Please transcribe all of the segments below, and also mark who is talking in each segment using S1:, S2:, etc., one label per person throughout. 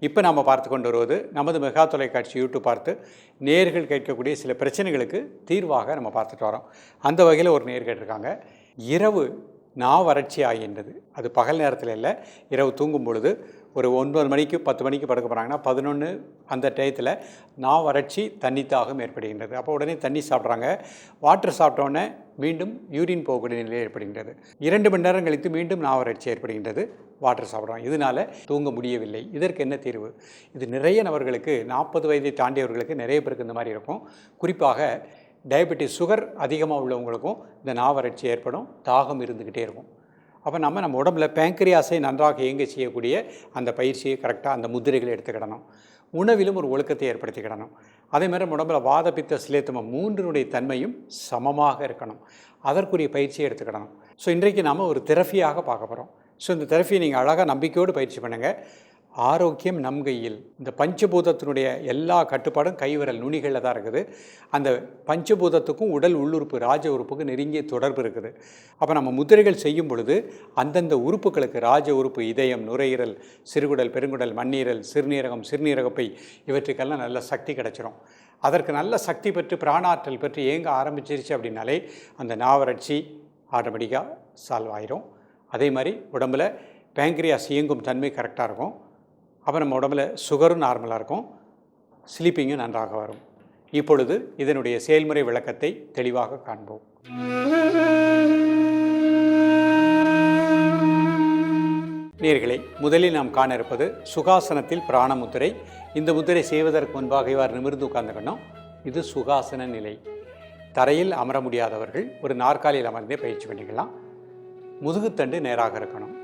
S1: இப்போ நாம் பார்த்து கொண்டு வருவது நமது மெகா தொலைக்காட்சி யூடியூப் பார்த்து நேர்கள் கேட்கக்கூடிய சில பிரச்சனைகளுக்கு தீர்வாக நம்ம பார்த்துட்டு வரோம். அந்த வகையில் ஒரு நேர் கேட்டிருக்காங்க. இரவு நான் வறட்சி ஆகின்றது. அது பகல் நேரத்தில் இல்லை இரவு தூங்கும் பொழுது ஒரு ஒன்பது மணிக்கு பத்து மணிக்கு படுக்க போகிறாங்கன்னா பதினொன்று அந்த டயத்தில் நான் வறட்சி தண்ணி தாகம் ஏற்படுகின்றது. அப்போ உடனே தண்ணி சாப்பிட்றாங்க. வாட்டர் சாப்பிட்டோன்னே மீண்டும் யூரின் போகக்கூடிய நிலை ஏற்படுகின்றது. இரண்டு மணி நேரம் கழித்து மீண்டும் நாவரட்சி ஏற்படுகின்றது. வாட்டர் சாப்பிட்றோம். இதனால் தூங்க முடியவில்லை. இதற்கு என்ன தீர்வு? இது நிறைய நபர்களுக்கு நாற்பது வயதை தாண்டியவர்களுக்கு நிறைய பேருக்கு இந்த மாதிரி இருக்கும். குறிப்பாக டயபெட்டிஸ் சுகர் அதிகமாக உள்ளவங்களுக்கும் இந்த நாவறட்சி ஏற்படும். தாகம் இருந்துக்கிட்டே இருக்கும். அப்போ நம்ம நம்ம உடம்புல பேங்க்ரியாஸை நன்றாக இயங்க செய்யக்கூடிய அந்த பயிற்சியை கரெக்டாக அந்த முதிரைகளை எடுத்துக்கிடணும். உணவிலும் ஒரு ஒழுக்கத்தை ஏற்படுத்திக்கிடணும். அதே மாதிரி நம்ம உடம்புல வாதபித்த சிலேத்தமம் மூன்றினுடைய தன்மையும் சமமாக இருக்கணும். அதற்குரிய பயிற்சியை எடுத்துக்கிடணும். ஸோ இன்றைக்கு நாம் ஒரு தெரஃபியாக பார்க்க போகிறோம் ஸோ இந்த தெரஃபியை நீங்கள் அழகாக நம்பிக்கையோடு பயிற்சி பண்ணுங்கள் ஆரோக்கியம் நம் கையில். இந்த பஞ்சபூதத்தினுடைய எல்லா கட்டுப்பாடும் கைவிரல் நுனிகளில் தான் இருக்குது. அந்த பஞ்சபூதத்துக்கும் உடல் உள்ளுறுப்பு ராஜ உறுப்புக்கு நெருங்கிய தொடர்பு இருக்குது. அப்போ நம்ம முதிரைகள் செய்யும் பொழுது அந்தந்த உறுப்புகளுக்கு ராஜ உறுப்பு இதயம் நுரையீரல் சிறுகுடல் பெருங்குடல் மண்ணீரல் சிறுநீரகம் சிறுநீரகப்பை இவற்றுக்கெல்லாம் நல்ல சக்தி கிடச்சிரும். அதற்கு நல்ல சக்தி பெற்று பிராணாற்றல் பெற்று ஏங்க ஆரம்பிச்சிருச்சு அப்படின்னாலே அந்த நாவரட்சி ஆட்டோமேட்டிக்காக சால்வ் ஆயிரும். அதே மாதிரி உடம்பில் பேங்க்ரியாஸ் இயங்கும் தன்மை கரெக்டாக இருக்கும். அப்போ நம்ம உடம்புல சுகரும் நார்மலாக இருக்கும். ஸ்லீப்பிங்கும் நன்றாக வரும். இப்பொழுது இதனுடைய செயல்முறை விளக்கத்தை தெளிவாக காண்போம். நேர்களை முதலில் நாம் காண இருப்பது சுகாசனத்தில் பிராண முத்திரை இந்த முத்திரை செய்வதற்கு முன்பாக இவ்வாறு நிமிர்ந்து உட்கார்ந்துக்கணும். இது சுகாசன நிலை. தரையில் அமர முடியாதவர்கள் ஒரு நாற்காலியில் அமர்ந்தே பயிற்சி பண்ணிக்கலாம். முதுகுத்தண்டு நேராக இருக்கணும்.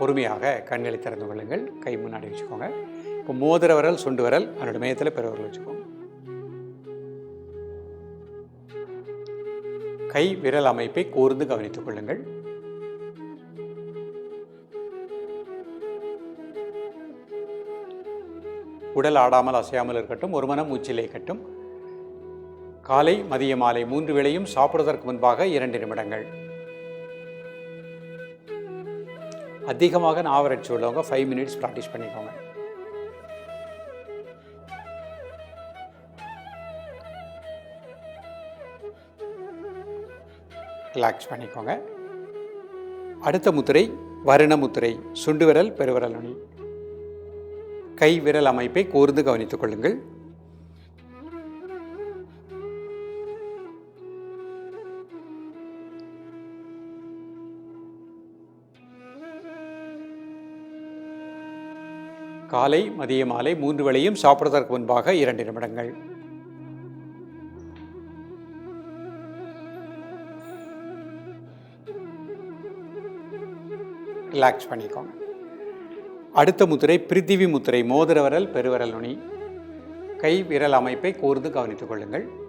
S1: பொறுமையாக கண்களை திறந்து கொள்ளுங்கள். கை முன்னாடி வச்சுக்கோங்க. இப்போ மோதிர விரல் சுண்டு விரல் அதனோட மையத்தில் பிறவர்கள் வச்சுக்கோங்க. கை விரல் அமைப்பை கூர்ந்து கவனித்துக் கொள்ளுங்கள். உடல் ஆடாமல் அசையாமல் இருக்கட்டும் ஒரு மனம் மூச்சிலே கட்டும் காலை மதிய மாலை மூன்று வேளையும் சாப்பிடுவதற்கு முன்பாக இரண்டு நிமிடங்கள். அதிகமாக நாவரட்சி உள்ளவங்க ஃபைவ் மினிட்ஸ் ப்ராக்டிஸ் பண்ணிக்கோங்க. ரிலாக்ஸ் பண்ணிக்கோங்க. அடுத்த முத்திரை வருண முத்திரை சுண்டு விரல் பெருவிரல் நுனி கை விரல் அமைப்பை கூர்ந்து கவனித்துக் கொள்ளுங்கள். காலை மதிய மாலை மூன்று வேளையும் சாப்பிடுவதற்கு முன்பாக இரண்டு நிமிடங்கள். ரிலாக்ஸ் பண்ணிக்கோங்க. அடுத்த முத்திரை பிரித்திவி முத்திரை மோதிரவரல் பெருவரல் நுனி. கை விரல் அமைப்பை கூர்ந்து கவனித்துக் கொள்ளுங்கள்.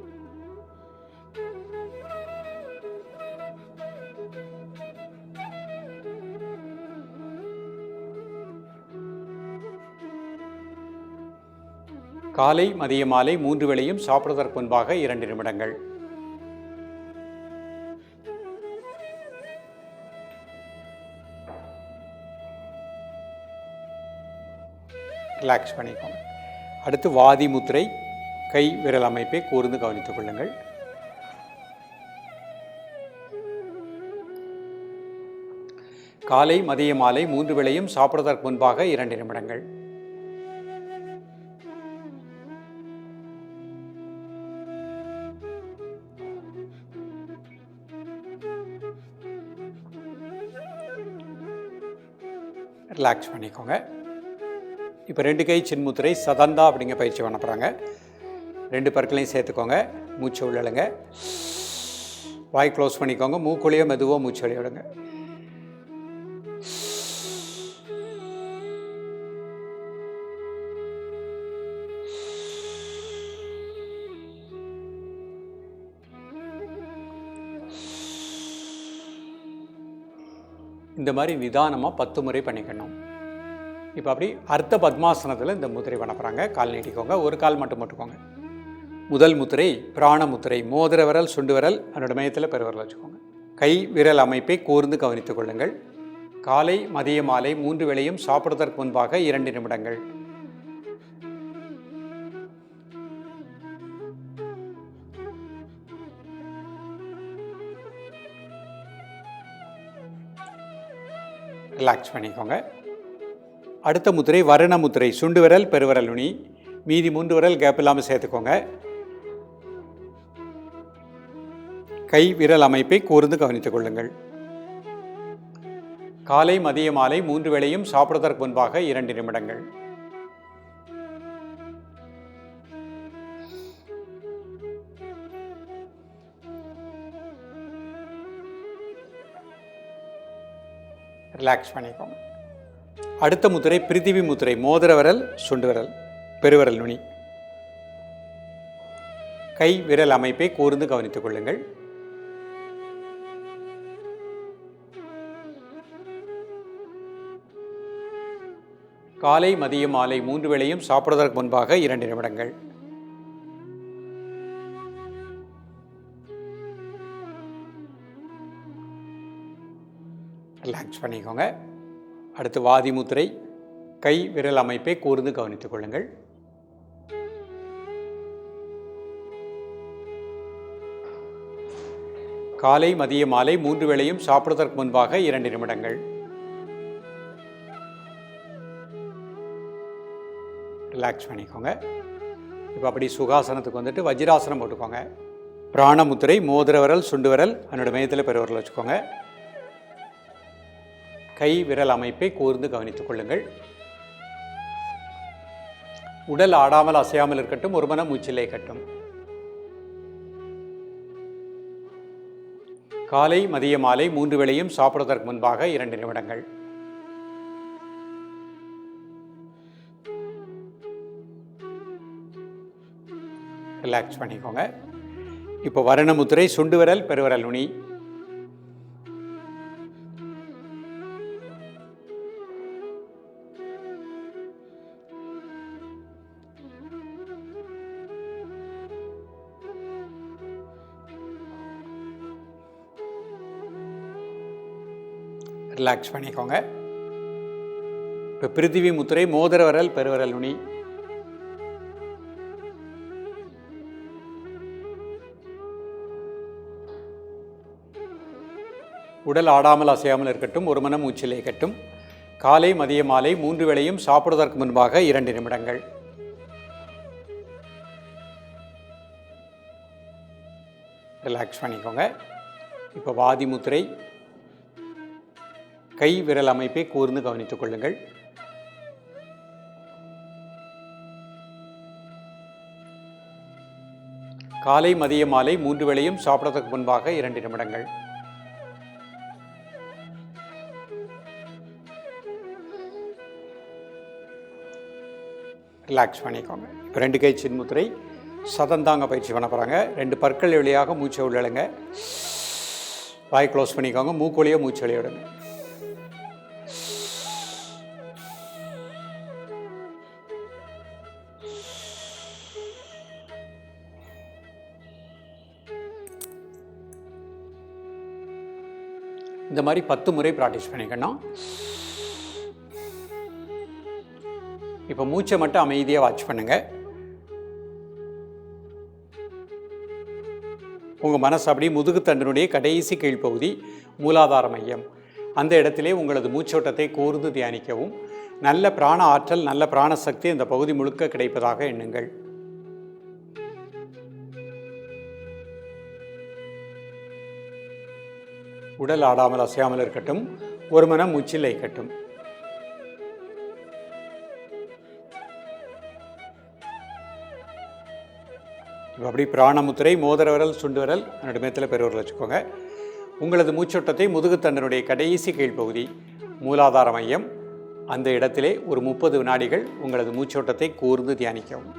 S1: காலை மதிய மாலை மூன்று வேளையும் சாப்பிடுவதற்கு முன்பாக இரண்டு நிமிடங்கள். ரிலாக்ஸ் பண்ணிக்கோங்க. அடுத்து வாதி முத்திரை கை விரல் அமைப்பை கூர்ந்து கவனித்துக் கொள்ளுங்கள். காலை மதிய மாலை மூன்று வேளையும் சாப்பிடுவதற்கு முன்பாக இரண்டு நிமிடங்கள். ரிலாக்ஸ் பண்ணிக்கோங்க. இப்போ ரெண்டு கை சின்முத்திரை சதந்தா அப்படிங்க பயிற்சி பண்ண போகிறாங்க ரெண்டு பற்களையும் சேர்த்துக்கோங்க. மூச்சு உள்ளழுங்க. வாய் க்ளோஸ் பண்ணிக்கோங்க. மூக்குழியோ மெதுவாக மூச்சு விளையாடுங்க இந்த மாதிரி நிதானமாக பத்து முறை பண்ணிக்கணும். இப்போ அப்படி அர்த்த பத்மாசனத்தில் இந்த முதிரை பண்ண போகிறாங்க கால் நீட்டிக்கோங்க. ஒரு கால் மட்டும் போட்டுக்கோங்க. முதல் முத்திரை பிராண முத்திரை மோதிர விரல் சுண்டு விரல் அதனோட மையத்தில் பெருவிரல் வச்சுக்கோங்க. கை விரல் அமைப்பை கூர்ந்து கவனித்துக் கொள்ளுங்கள். காலை மதிய மாலை மூன்று வேளையும் சாப்பிடுவதற்கு முன்பாக இரண்டு நிமிடங்கள். ரிலாக்ஸ் பண்ணிக்கோங்க. அடுத்த முத்திரை வருண முத்திரை சுண்டு விரல் பெருவிரல் நுனி மீதி மூன்று விரல் கேப் இல்லாமல் சேர்த்துக்கோங்க. கை விரல் அமைப்பை கூர்ந்து கவனித்துக் கொள்ளுங்கள். காலை மதிய மாலை மூன்று வேளையும் சாப்பிடுவதற்கு முன்பாக இரண்டு நிமிடங்கள். ரிலாக்ஸ் பண்ணிக்கோங்க. அடுத்த முத்திரை பிரித்திவி முத்திரை மோதிர விரல் சுண்டு விரல் பெருவிரல் நுனி. கை விரல் அமைப்பை கூர்ந்து கவனித்துக் கொள்ளுங்கள். காலை மதியம் மாலை மூன்று வேளையும் சாப்பிடுவதற்கு முன்பாக இரண்டு நிமிடங்கள். பண்ணிக்கோங்க. அடுத்து வாதி முத்திரை கை விரல் அமைப்பை கூர்ந்து கவனித்துக் கொள்ளுங்கள். காலை மதிய மாலை மூன்று வேளையும் சாப்பிடுவதற்கு முன்பாக இரண்டு நிமிடங்கள். ரிலாக்ஸ் பண்ணிக்கோங்க. இப்போ அப்படி சுகாசனத்துக்கு வந்துட்டு வஜ்ராசனம் போட்டுக்கோங்க. பிராணமுத்திரை மோதிர விரல் சுண்டு விரல் அதனோட மையத்தில் பெருவரல் வச்சுக்கோங்க. கை விரல் அமைப்பை கூர்ந்து கவனித்துக் கொள்ளுங்கள். உடல் ஆடாமல் அசையாமல் இருக்கட்டும் ஒரு மனம் மூச்சிலே கட்டும் காலை மதிய மாலை மூன்று வேளையும் சாப்பிடுவதற்கு முன்பாக இரண்டு நிமிடங்கள். ரிலாக்ஸ் பண்ணிக்கோங்க. இப்போ வருணமுத்திரை சுண்டு விரல் பெருவிரல் நுனி. ரிலாக்ஸ் பண்ணிக்கோங்க. இப்போ பிருத்திவி முத்திரை மோதிர வரல் பெருவரல் நுனி. உடல் ஆடாமல் அசையாமல் இருக்கட்டும் ஒரு மனம் மூச்சிலே கட்டும் காலை மதிய மாலை மூன்று வேளையும் சாப்பிடுவதற்கு முன்பாக இரண்டு நிமிடங்கள். ரிலாக்ஸ் பண்ணிக்கோங்க. இப்போ வாதி முத்திரை கை விரல் அமைப்பை கூர்ந்து கவனித்துக் கொள்ளுங்கள். காலை மதிய மாலை மூன்று வேளையும் சாப்பிடத்துக்கு முன்பாக இரண்டு நிமிடங்கள். ரிலாக்ஸ் பண்ணிக்கோங்க. இப்போ ரெண்டு கை சின்முத்திரை சதந்தாங்க பயிற்சி பண்ண போகிறாங்க ரெண்டு பற்கள் வழியாக மூச்சை உள்ளழுங்க வாய் க்ளோஸ் பண்ணிக்கோங்க. மூக்கொழியாக மூச்சு விளையாடுங்க இந்த மாதிரி பத்து முறை ப்ராக்டிஸ் பண்ணிக்கணும். இப்போ மூச்சை மட்டும் அமைதியாக வாட்ச் பண்ணுங்க. உங்கள் மனசு அப்படியே முதுகுத்தண்டனுடைய கடைசி கீழ்ப்பகுதி மூலாதார மையம். அந்த இடத்திலே உங்களது மூச்சோட்டத்தை கூர்ந்து தியானிக்கவும். நல்ல பிராண ஆற்றல் நல்ல பிராண சக்தி அந்த பகுதி முழுக்க கிடைப்பதாக எண்ணுங்கள். உடல் ஆடாமல் அசையாமல் இருக்கட்டும் ஒரு மனம் மூச்சில் லயிக்கட்டும் இப்போ அப்படி பிராணமுத்திரை மோதிர விரல் சுண்டு விரல் நடுமேத்தில் பெருவரில் வச்சுக்கோங்க. உங்களது மூச்சோட்டத்தை முதுகுத்தண்டனுடைய கடைசி கீழ்ப்பகுதி மூலாதார மையம் அந்த இடத்திலே ஒரு முப்பது வினாடிகள் உங்களது மூச்சோட்டத்தை கூர்ந்து தியானிக்கவும்.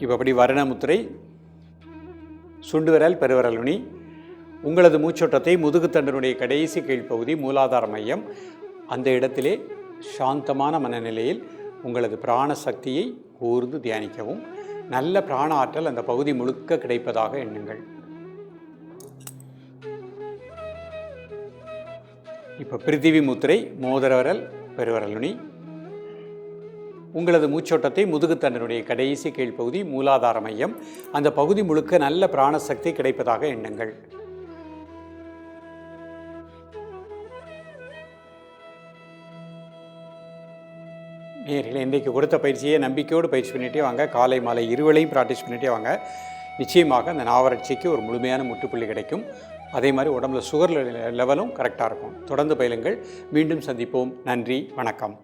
S1: இப்போ அப்படி வர்ணமுத்திரை சுண்டு விரல் நுனி உங்களது மூச்சோட்டத்தை முதுகுத்தண்டனுடைய கடைசி கீழ்ப்பகுதி மூலாதார மையம். அந்த இடத்திலே சாந்தமான மனநிலையில் உங்களது பிராண சக்தியை ஊர்ந்து தியானிக்கவும். நல்ல பிராண ஆற்றல் அந்த பகுதி முழுக்க கிடைப்பதாக எண்ணுங்கள். இப்போ பிரித்திவி முத்திரை மோதரவரல் பெருவரலுனி உங்களது மூச்சோட்டத்தை முதுகுத்தண்டனுடைய கடைசி கீழ்ப்பகுதி மூலாதார மையம். அந்த பகுதி முழுக்க நல்ல பிராணசக்தி கிடைப்பதாக எண்ணுங்கள். நேரில் இன்றைக்கு கொடுத்த பயிற்சியை நம்பிக்கையோடு பயிற்சி பண்ணிகிட்டே வாங்க. காலை மாலை இருவளையும் ப்ராக்டிஸ் பண்ணிகிட்டே வாங்க. நிச்சயமாக அந்த நாவரட்சிக்கு ஒரு முழுமையான முற்றுப்புள்ளி கிடைக்கும். அதே மாதிரி உடம்புல சுகர் லெவலும் கரெக்டாக இருக்கும். தொடர்ந்து பயிலுங்கள். மீண்டும் சந்திப்போம். நன்றி. வணக்கம்.